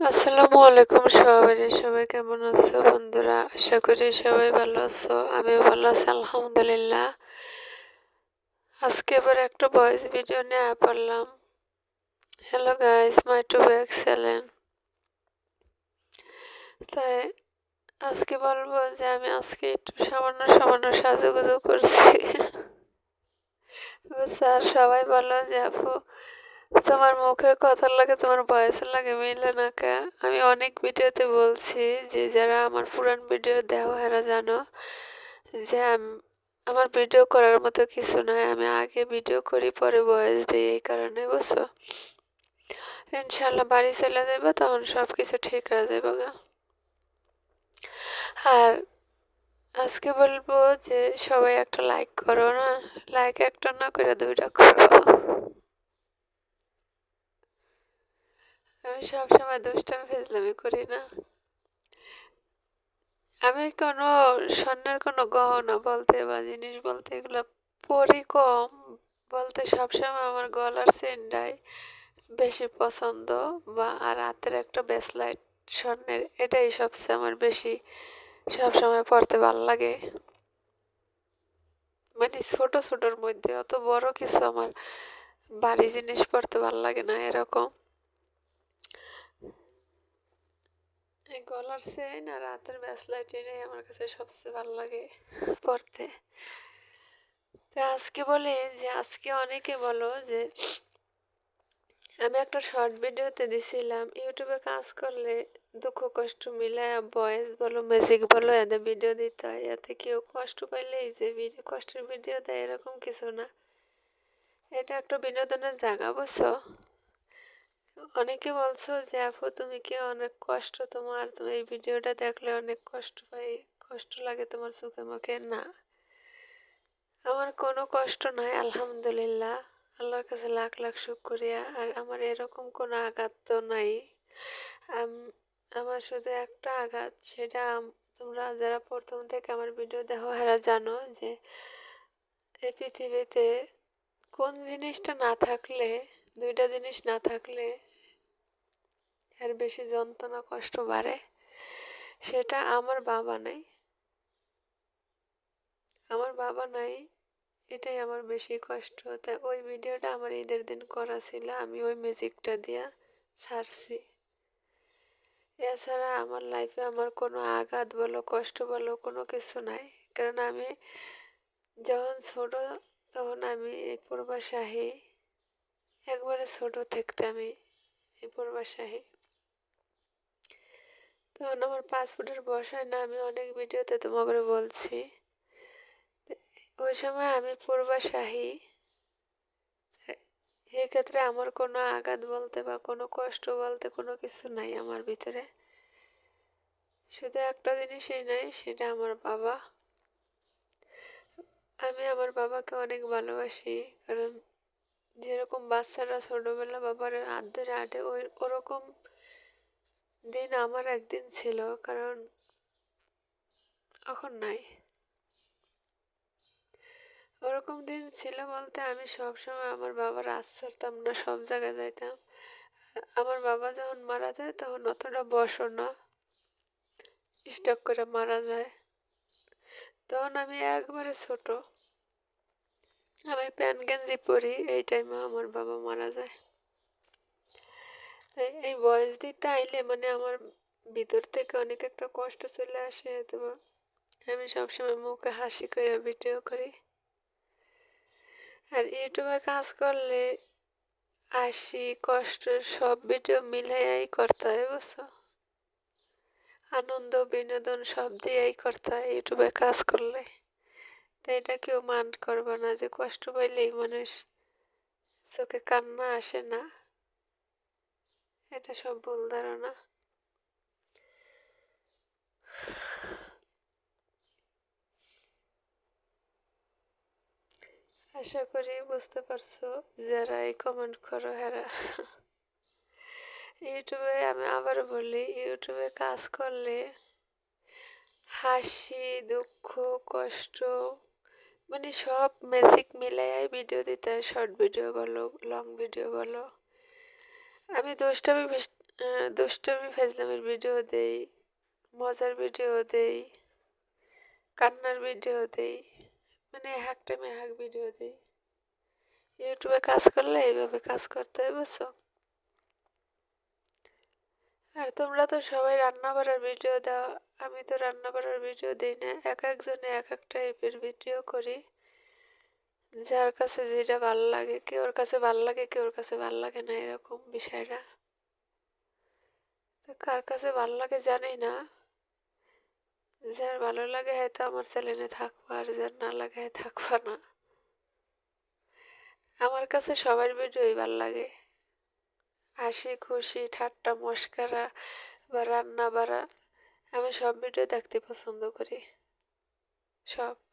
আসসালামু আলাইকুম সবাই সবাই কেমন আছো বন্ধুরা? আশা করি সবাই ভালো আছো, আমিও ভালো আছি, আলহামদুলিল্লাহ। আজকে এবার একটা ভয়েস ভিডিও নিয়ে পড়লাম। Hello guys my to excellent তাই আজকে বলব যে আমি আজকে একটু সামান্য সামান্য সাজুগুজু করছি। স্যার সবাই বলো যে আপু তোমার মুখের কথা লাগে, তোমার বয়স লাগে মিলে না কে? আমি অনেক ভিডিওতে বলছি যে, যারা আমার পুরান ভিডিও দেও এরা জানো যে আমার ভিডিও করার মতো কিছু নয় আমি আগে ভিডিও করি, পরে বয়স দিই এই কারণে, বুঝছ? ইনশাল্লাহ বাড়ি চলে যাব, তখন সব কিছু ঠিক হয়ে যাবে গা। আর আজকে বলব যে, সবাই একটা লাইক করো না। লাইক একটা না করে দুইটা করো। আমি সবসময় দুষ্টামি, ফেজলামি করি না। আমি কোনো স্বর্ণের কোনো গহনা বলতে বা জিনিস বলতে এগুলো পরি কম। বলতে সবসময় আমার গলার চেনটাই বেশি পছন্দ বা আর হাতের একটা ব্যাসলাইট স্বর্ণের এটাই সবচেয়ে আমার বেশি সবসময় পড়তে ভালো লাগে। মানে ছোট, ছোটর মধ্যে অত বড় কিছু আমার বাড়ি জিনিস পড়তে ভালো লাগে না এরকম এই গলার চেন আর হাতের ব্যাসলাইট এটাই আমার কাছে সবচেয়ে ভালো লাগে পড়তে তো আজকে বলি যে, আজকে অনেকে বলো যে, আমি একটা শর্ট ভিডিওতে দিছিলাম। ইউটিউবে কাজ করলে দুঃখ, কষ্ট মিলে ভয়েস বলো ম্যাজিক বলো, এদের ভিডিও দিতে হয়। এতে কেউ কষ্ট পাইলে এই যে ভিডিও কষ্টের ভিডিও দেয়, এরকম কিছু না। এটা একটা বিনোদনের জায়গা, বুঝছ? অনেকে বলছো যে, আপু, তুমি কি অনেক কষ্ট তোমার? তুমি এই ভিডিওটা দেখলে অনেক কষ্ট পাই, কষ্ট লাগে তোমার চোখে মুখে? না। আমার কোনো কষ্ট নাই, আলহামদুলিল্লাহ। আল্লাহর কাছে লাখ লাখ শুক্রিয়া। আর আমার এরকম কোনো আঘাত তো নাই। আমার শুধু একটা আঘাত, সেটা তোমরা যারা প্রথম থেকে আমার ভিডিও দেখো, এরা জানো যে, এই পৃথিবীতে কোন জিনিসটা না থাকলে, দুইটা জিনিস না থাকলে এর বেশি যন্ত্রণা, কষ্ট বাড়ে? সেটা আমার বাবা নাই। আমার বাবা নাই, এটাই আমার বেশি কষ্ট। তাই ওই ভিডিওটা আমার ঈদের দিন করা ছিল, আমি ওই ম্যাজিকটা দিয়া ছাড়ছি। এছাড়া আমার লাইফে আমার কোনো আঘাত বলো, কষ্ট বলো, কোনো কিছু নাই। কারণ আমি যখন ছোট, তখন আমি এই পূর্বাশাহী একবারে ছোট থাকতে আমি এই পূর্বাশাহী তখন আমার পাসপোর্টের বসায় না, আমি অনেক ভিডিওতে তোমাকে বলছি। ওই সময় আমি পূর্বাশাহী এক্ষেত্রে আমার কোনো আঘাত বলতে বা কোনো কষ্ট বলতে কোনো কিছু নাই আমার ভিতরে। শুধু একটা জিনিসই নাই, সেটা আমার বাবা। আমি আমার বাবাকে অনেক ভালোবাসি, কারণ যেরকম বাচ্চারা ছোটোবেলা বাবার হাত ধরে আটে ওই ওরকম দিন আমার একদিন ছিল, কারণ এখন নাই। ওরকম দিন ছিল বলতে আমি সবসময় আমার বাবার আজ ছাড়তাম না, সব জায়গায় যাইতাম। আমার বাবা যখন মারা যায় তখন অতটা বসো না, স্টক করে মারা যায়। তখন আমি একবারে ছোট। আমি প্যান গেঞ্জি পরি, এই টাইমে আমার বাবা মারা যায়। এই বয়স দিতে আইলে মানে আমার ভিতর থেকে অনেক একটা কষ্ট চলে আসে, তো আমি সবসময় মুখে হাসি করে ভিডিও করি। আর ইউটিউবে কাজ করলে হাসি, কষ্ট সব ভিডিও মিলাইয়াই করতে হয়, বুঝছ? আনন্দ, বিনোদন সব দিয়েই করতে হয় ইউটিউবে কাজ করলে। তো এটা কেউ মান করবে না যে কষ্ট পাইলেই মানুষ চোখে কান্না আসে না। এটা সব ভুল ধারণা। আশা করি বুঝতে পারছ যারা এই কমেন্ট করো, হেরা। ইউটিউবে আমি আবার বলি, ইউটিউবে কাজ করলে হাসি, দুঃখ, কষ্ট মানে সব ম্যাজিক মিলাই ভিডিও দিতে হয়। শর্ট ভিডিও বলো লং ভিডিও বলো। আমি দোষটা আমি আহ, দুষ্টমি ফেজলামের ভিডিও দেই মজার ভিডিও দেই কান্নার ভিডিও দেই মানে এক টাইমে এক ভিডিও দেই। ইউটিউবে কাজ করলে এইভাবে কাজ করতে হয় বুঝছ? আর তোমরা তো সবাই রান্না করার ভিডিও দাও আমি তো রান্না করার ভিডিও দিই না এক একজনে এক এক টাইপের ভিডিও করি। যার কাছে যেটা ভালো লাগে কেউর কাছে ভালো লাগে কেউর কাছে ভালো লাগে না, এরকম বিষয়টা। তো কার কাছে ভালো লাগে জানি না। যার ভালো লাগে হয়তো আমার চ্যানেলে থাকব, আর যার না লাগে থাকব না। আমার কাছে সবার ভিডিওই ভালো লাগে। হাসি, খুশি, ঠাট্টা, মস্কারা বা রান্না বাড়া, আমি সব ভিডিও দেখতে পছন্দ করি। সব।